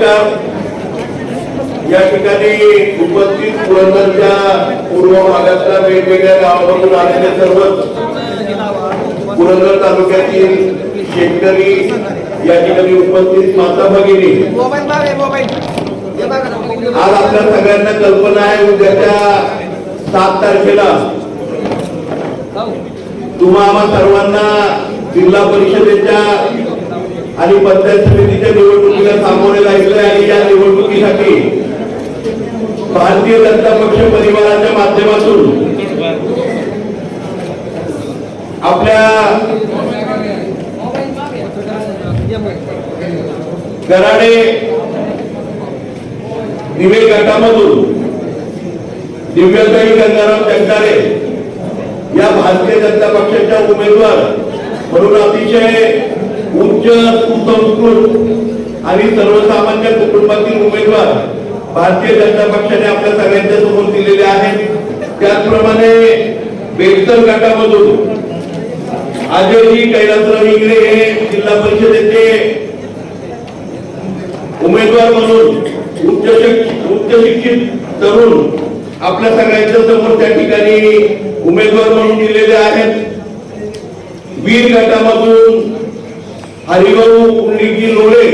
नमस्कार. या ठिकाणी उपस्थित पुरंदरच्या पूर्व भागातल्या वेगवेगळ्या गावामधून आलेले सर्व पुरंदर तालुक्यातील शेतकरी या ठिकाणी उपस्थित. माता भगिनी. आज आपल्या सगळ्यांना कल्पना आहे उद्याच्या सात तारखेला तुम्हा आम्हा सर्वांना जिल्हा परिषदेच्या आणि पंचायत समितीच्या निवडणुकीला सामोरे जायचंय आणि या निवडणुकीसाठी भारतीय जनता पक्ष परिवाराच्या माध्यमातून आपल्या गराडे दिवे गटामधून दिव्यताई गंगाराम जगदारे या भारतीय जनता पक्षाच्या उमेदवार म्हणून अतिशय उच्च सुसंस्कृत आणि सर्वसामान्य कुटुंबातील उमेदवार भारतीय जनता पक्षाने आपल्या सगळ्यांच्या समोर दिलेले आहेत. त्याचप्रमाणे बेलसर गटामधून अजयजी कैलासराव इंगळे हे जिल्हा परिषदेचे उमेदवार म्हणून उच्च उच्च शिक्षित तरुण आपल्या सगळ्यांच्या समोर त्या ठिकाणी उमेदवार म्हणून दिलेले आहेत. वीर गटामधून हरिभाऊ पुंडलिकजी लोळे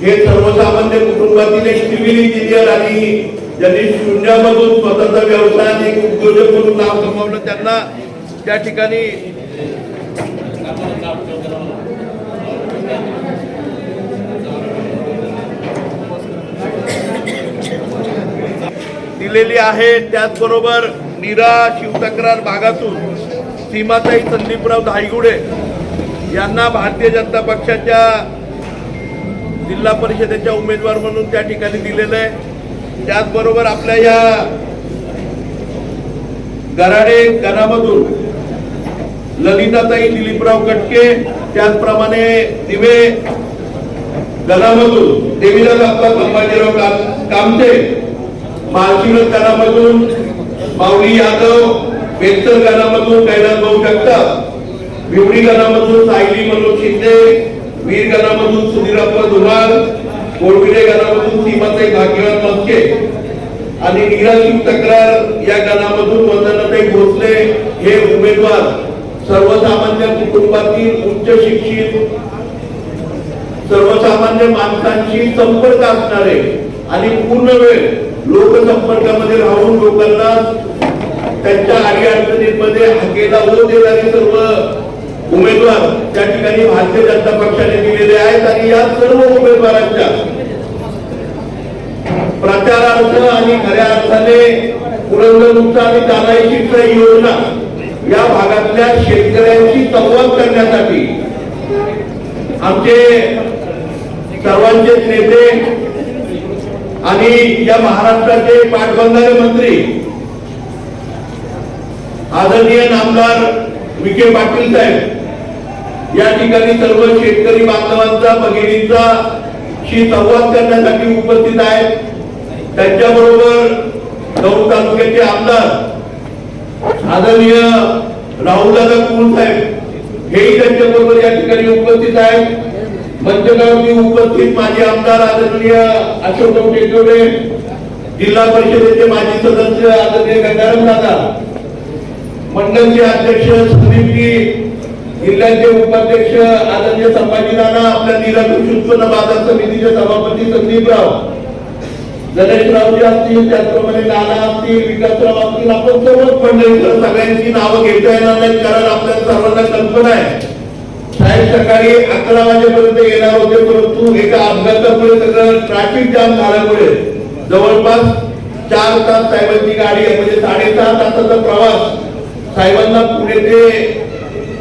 हे सर्वसामान्य कुटुंबातील एक सिव्हिल इंजिनियर आणि ज्यांनी शून्यामधून स्वतःचा व्यवसाय आणि एक उद्योजक म्हणून नाव कमावलं त्यांना त्या ठिकाणी दिलेली आहे. त्याचबरोबर नीरा शिवतक्रार भागातून सीमाताई संदीपराव धायगुडे यांना भारतीय जनता पक्षाच्या जिल्हा परिषदेच्या उमेदवार म्हणून त्या ठिकाणी दिलेलं आहे. त्याचबरोबर आपल्या या गराडे गणामधून ललिताताई दिलीपराव कटके त्याचप्रमाणे दिवे गणामधून देवीदास आपला संभाजीराव काम- कामते माळशिरस गणामधून माऊली यादव बेलसर गणामधून कैलास भाऊ जगताप भिवडी गणामधून वीर गणामधून सुधीरप्पा धुमाळ गोडविडे गणामधून सीमाताई भाग्यवान मस्के आणि निराशी तक्रार या गणामधून वंदनाताई भोसले हे उमेदवार सर्वसामान्य कुटुंबातील उच्च शिक्षित सर्वसामान्य माणसांशी संपर्क असणारे आणि पूर्ण वेळ लोकसंपर्कामध्ये राहून लोकांना त्यांच्या अडी अडचणींमध्ये हाकेला हो देणारे सर्व उमेदवार त्या ठिकाणी भारतीय जनता पक्षाने दिलेले आहेत आणि या सर्व उमेदवारांच्या प्रचारार्थ आणि खऱ्या अर्थाने पुरंदर आणि तानाई योजना या भागातल्या शेतकऱ्यांशी संवाद करण्यासाठी आमचे सर्वांचेच नेते आणि या महाराष्ट्राचे पाटबंधारे मंत्री आदरणीय नामदार विखे पाटील साहेब या ठिकाणी सर्व शेतकरी बांधवांचा भगिनींचा शी संवाद करण्यासाठी उपस्थित आहेत. त्यांच्याबरोबर दौंड तालुक्याचे आमदार आदरणीय राहुलदादा कुल साहेब हेही त्यांच्याबरोबर या ठिकाणी उपस्थित आहेत. मंचकावरती उपस्थित माजी आमदार आदरणीय अशोक टेकवडे जिल्हा परिषदेचे माजी सदस्य आदरणीय गंगाराम दादा मंडलचे अध्यक्ष संदीपजी जिल्ह्याचे उपाध्यक्ष आदरणीय संभाजी नाना आपल्या निराकृष उत्पन्न बाजार समितीचे सभापती संदीपराव. गणेशरावजी असतील त्याचप्रमाणे नाना असतील विकासराव असतील आपण सर्वच मंडळी सगळ्यांची नावं घेता येणार नाहीत कारण आपल्या सर्वांना कल्पना आहे. साहेब सकाळी अकरा वाजेपर्यंत येणार होते परंतु एका अपघातामुळे सगळं ट्रॅफिक जाम झाल्यामुळे जवळपास चार तास साहेबांची गाडी आहे म्हणजे साडेसहा तासाचा प्रवास साहेबांना पुणे ते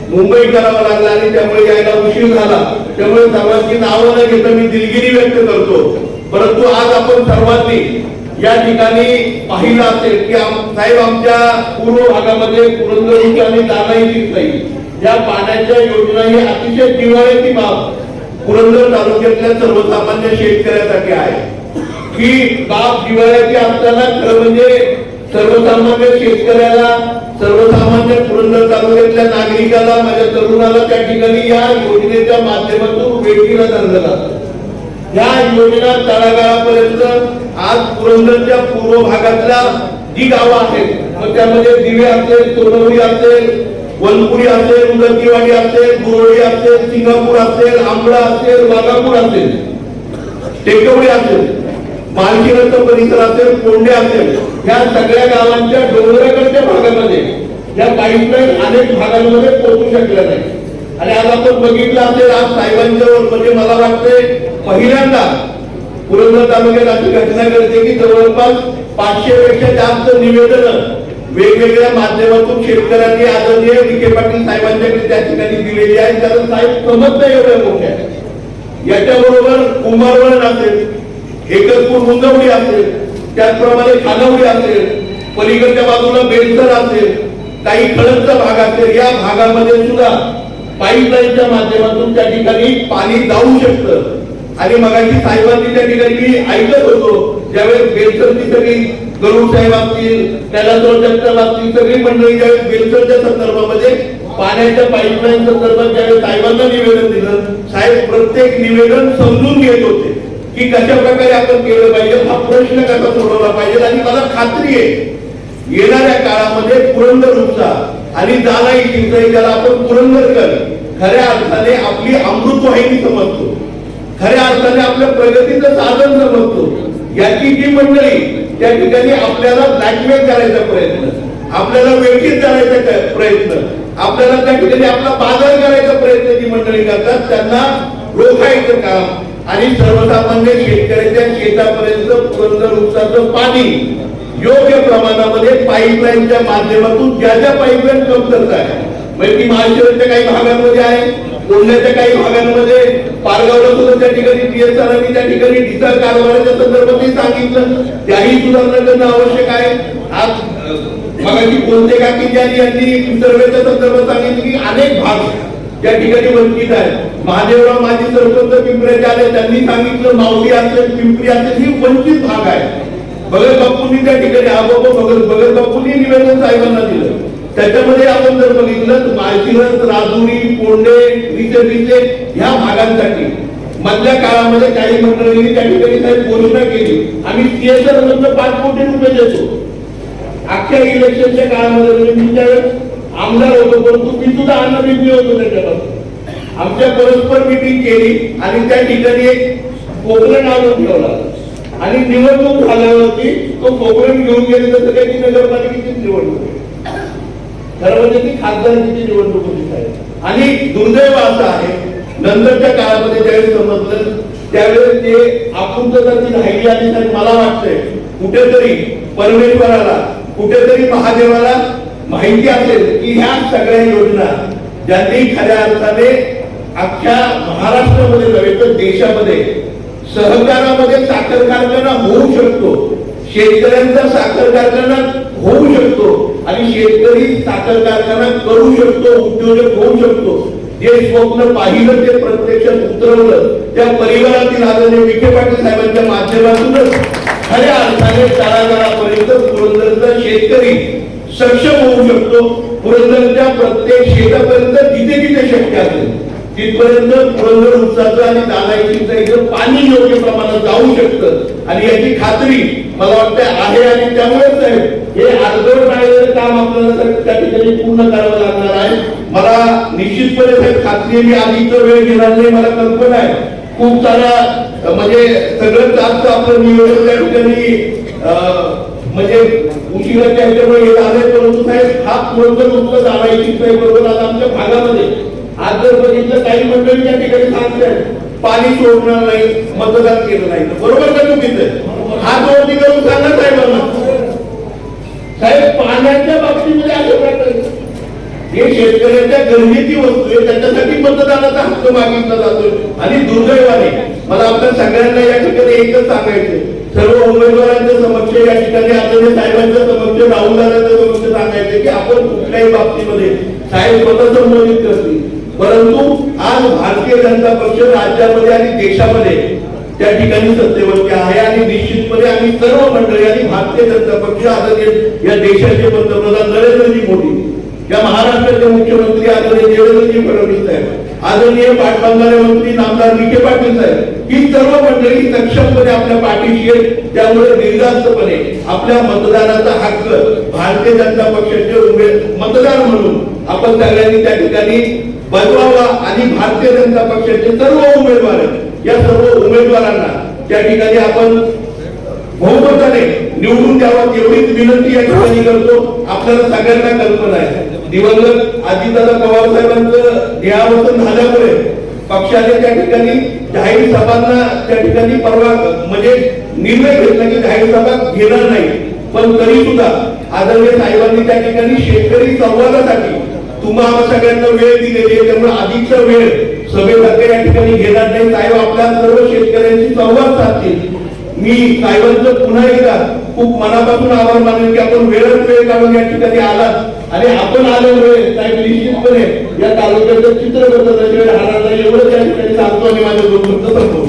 मुंबई करावा लागला आणि त्यामुळे यायला उशीर झाला. त्यामुळे सर्वांची नावं न घेता मी दिलगिरी व्यक्त करतो. परंतु आज आपण सर्वांनी या ठिकाणी पाहिलं असेल की साहेब आमच्या पूर्व भागामध्ये पुरंदर आणि देत नाही. या पाण्याच्या योजना ही अतिशय जिव्हाळ्याची बाब पुरंदर तालुक्यातल्या सर्वसामान्य शेतकऱ्यासाठी आहे. ही बाब जिव्हाळ्याची असताना खरं म्हणजे सर्वसामान्य शेतकऱ्याला सर्वसामान्य पुरंदर तालुक्यातल्या नागरिकाला माझ्या तरुणाला त्या ठिकाणी या योजनेच्या माध्यमातून वेगळीला धरलं जातं या योजना तळागाळापर्यंत आज पुरंदरच्या पूर्व भागातल्या जी गावं आहेत मग त्यामध्ये दिवे असेल सोनवडी असेल वनपुरी असेल उदंतीवाडी असेल गुरोळी असेल सिंगापूर असेल आंबळा असेल वाघापूर असेल टेकवडी असेल. मालकीनंतर परिसर असेल कोंडे असेल या सगळ्या गावांच्या डोंगराकडच्या भागामध्ये या पाईपलाईन अनेक भागांमध्ये पोहोचू शकल्या नाही आणि आज आपण बघितलं असेल आज साहेबांच्या म्हणजे मला वाटतंय पहिल्यांदा पुरंदर तालुक्यात अशी घटना घडते की जवळपास पाचशे पेक्षा जास्त निवेदन वेगवेगळ्या माध्यमातून शेतकऱ्यांनी आदरणीय विखे पाटील साहेबांच्याकडे त्या ठिकाणी दिलेली आहे कारण साहेब समजतं एवढ्या मोठ्या याच्याबरोबर कुंभारवण असेल एकतपूर मुंगवडी असेल त्याचप्रमाणे खानावडी असेल पलीकडच्या बाजूला बेलसर असेल काही खडकचा भाग असेल या भागामध्ये सुद्धा पाईपलाईनच्या माध्यमातून त्या ठिकाणी पाणी जाऊ शकतं. आणि मगाशी साहेबांनी त्या ठिकाणी मी ऐकत होतो ज्यावेळेस बेलसरची सगळी गरुड साहेब असतील त्याला जगताप असतील सगळी मंडळी ज्यावेळेस बेलसरच्या संदर्भामध्ये पाण्याच्या पाईपलाईन संदर्भात ज्यावेळेस साहेबांना निवेदन दिलं साहेब प्रत्येक निवेदन समजून घेत होते. की कशा प्रकारे आपण केलं पाहिजे हा प्रश्न कसा सोडवला पाहिजे? आणि मला खात्री आहे येणाऱ्या काळामध्ये पुरंदर आणि जानाई चिंचई ज्याला आपण पुरंदरकर खऱ्या अर्थाने आपली अमृतवाहिनी समजतो. खऱ्या अर्थाने आपल्या प्रगतीचं साधन समजतो. याची जी मंडळी त्या ठिकाणी आपल्याला ब्लॅकमेल करायचा प्रयत्न आपल्याला वेगळीच करायचा प्रयत्न आपल्याला त्या ठिकाणी आपला बाजार करायचा प्रयत्न जी मंडळी करतात त्यांना रोखायचं काम आणि सर्वसामान्य शेतकऱ्याच्या शेतापर्यंत पुरंदर उपसाचं पाणी योग्य प्रमाणामध्ये पाईपलाईनच्या माध्यमातून ज्या ज्या पाईपलाईन कमतरता आहे. म्हणजे ती महाराष्ट्राच्या काही भागांमध्ये आहे कोल्ह्याच्या काही भागांमध्ये पारगावला सुद्धा त्या ठिकाणी पीएसआरनी त्या ठिकाणी डिझेल कारभाराच्या संदर्भातही सांगितलं. त्याही सुधारणा करणं आवश्यक आहे. आज मगाशी कोणते का की ज्यांनी यांनी सर्वेच्या संदर्भात सांगितलं की अनेक भाग त्या ठिकाणी वंचित आहे महादेवराव माझी सरपंच पिंपऱ्याचे आले त्यांनी सांगितलं माऊली असेल पिंपरी असेल ही वंचित भाग आहे. भगत बापूंनी त्या ठिकाणी आबोबो भगत भगत बापूंनी निवेदन साहेबांना दिलं. त्याच्यामध्ये आपण जर बघितलं तर माळशिरस राजुरी कोंडे रिचे रिचे ह्या भागांसाठी. मधल्या काळामध्ये काही मंडळींनी त्या ठिकाणी साहेब घोषणा केली. आम्ही सीएसआर मधनं पाच कोटी रुपये देतो. अख्ख्या इलेक्शनच्या काळामध्ये म्हणजे त्यावेळेस आमदार होतो परंतु मी सुद्धा अनभिज्ञ होतो त्याच्यापासून. आमच्या परस्पर मिटिंग केली आणि त्या ठिकाणी एक कोकण आणून ठेवला. आणि निवडणूक झाल्यावरती तो कोकण घेऊन गेले तर काही ती नगरपालिकेची निवडणूक खरं म्हणजे ती खासदारांची निवडणूक होती साहेब. आणि दुर्दैव असं आहे नंतरच्या काळामध्ये ज्यावेळी समजलं त्यावेळेस ते आपुलता ती राहिली आणि मला वाटतंय कुठेतरी परमेश्वराला कुठेतरी महादेवाला माहिती असेल की ह्या सगळ्या योजना ज्यांनी खऱ्या अर्थाने अख्ख्या महाराष्ट्रामध्ये नव्हे तर देशामध्ये सहकारामध्ये साखर कारखाना होऊ शकतो. शेतकऱ्यांचा साखर कारखाना होऊ शकतो आणि शेतकरी साखर कारखाना करू शकतो उद्योजक होऊ शकतो. जे स्वप्न पाहिलं ते प्रत्यक्षात उतरवलं. त्या परिवारातील आदरणीय विखे पाटील साहेबांच्या माध्यमातूनच खऱ्या अर्थाने तळागाळापर्यंत पुरंदरचा शेतकरी सक्षम होऊ शकतो. पुरंदरच्या प्रत्येक शेतापर्यंत जिथे जिथे शक्य असेल तिथपर्यंत पुरंदर उत्साहाचं आणि दादाईचं एकदम पाणी योग्य प्रमाणात जाऊ शकतं. आणि याची खात्री मला वाटतं आहे आणि त्यामुळेच साहेब हे अर्धवट राहिलेलं काम आपल्याला त्या ठिकाणी पूर्ण करावं लागणार आहे. मला निश्चितपणे साहेब खात्री मी आधीच वेळ घेणार नाही मला कल्पना आहे. खूप सारा म्हणजे सगळं जास्त आपलं नियोजन त्या ठिकाणी अं, म्हणजे उशिराच्या ह्याच्यामुळे हे झालंय परंतु साहेब हा पुरंदर उत्सव दादाईची बरोबर? आता आमच्या भागामध्ये आज जर बघितलं काही मंडळी त्या ठिकाणी सांगतात पाणी सोडणार नाही मतदान केलं नाही. बरोबर का चुकीचं हा जोडणी करून सांगा साहेबांना. साहेब पाण्याच्या बाबतीमध्ये असं प्रकार हे शेतकऱ्याच्या गरजेची वस्तू आहे त्याच्यासाठी मतदानाचा हक्क मागितला जातोय. आणि दुर्दैवाने मला आपल्या सगळ्यांना या ठिकाणी एकच सांगायचं सर्व उमेदवारांच्या समक्ष या ठिकाणी आदरणीय साहेबांच्या समक्ष राहुलदारांच्या समक्ष सांगायचं की आपण कुठल्याही बाबतीमध्ये साहेब स्वतः संबोधित करतील. परंतु आज भारतीय जनता पक्ष राज्यामध्ये आणि देशामध्ये त्या ठिकाणी सत्तेवरती आहे आणि निश्चितपणे आम्ही सर्व मंडळी आणि भारतीय जनता पक्ष आदरणीय या देशाचे पंतप्रधान नरेंद्रजी मोदी या महाराष्ट्राचे मुख्यमंत्री आदरणीय देवेंद्रजी फडणवीस साहेब आदरणीय पाटबंधारे मंत्री नामदार विखे पाटील साहेब ही सर्व मंडळी सक्षमपणे आपल्या पाठीशी आहेत. त्यामुळे निर्धास्तपणे आपल्या मतदानाचा हक्क भारतीय जनता पक्षाचे उमेद मतदार म्हणून आपण सगळ्यांनी त्या ठिकाणी बजवावा आणि भारतीय जनता पक्षाचे सर्व उमेदवार या सर्व उमेदवारांना त्या ठिकाणी आपण बहुमताने निवडून द्यावा एवढीच विनंती या ठिकाणी करतो. आपल्याला सगळ्यांना कल्पना आहे. दिवंगत अजितदादा पवार साहेबांचं देहावसन झाल्यामुळे पक्षाने त्या ठिकाणी जाहीर सभांना त्या ठिकाणी परवा म्हणजे निर्णय घेतला की जाहीर सभा घेणार नाही. पण तरी सुद्धा आदरणीय साहेबांनी त्या ठिकाणी शेतकरी संवादासाठी तुम्हाला सगळ्यांना वेळ दिलेली आहे त्यामुळे अधिकचा वेळ सभेसारखे या ठिकाणी घेणार नाही. साहेब आपल्या सर्व शेतकऱ्यांशी संवाद साधतील. मी साहेबांचं पुन्हा एकदा खूप मनापासून आभार मानेन की आपण वेळच वेळ काढून या ठिकाणी आलात. आणि आपण आल्यामुळे साहेब निश्चितपणे या तालुक्याचं चित्र बदलल्याशिवाय राहणार नाही एवढंच या ठिकाणी सांगतो आणि माझ्या दोन सांगतो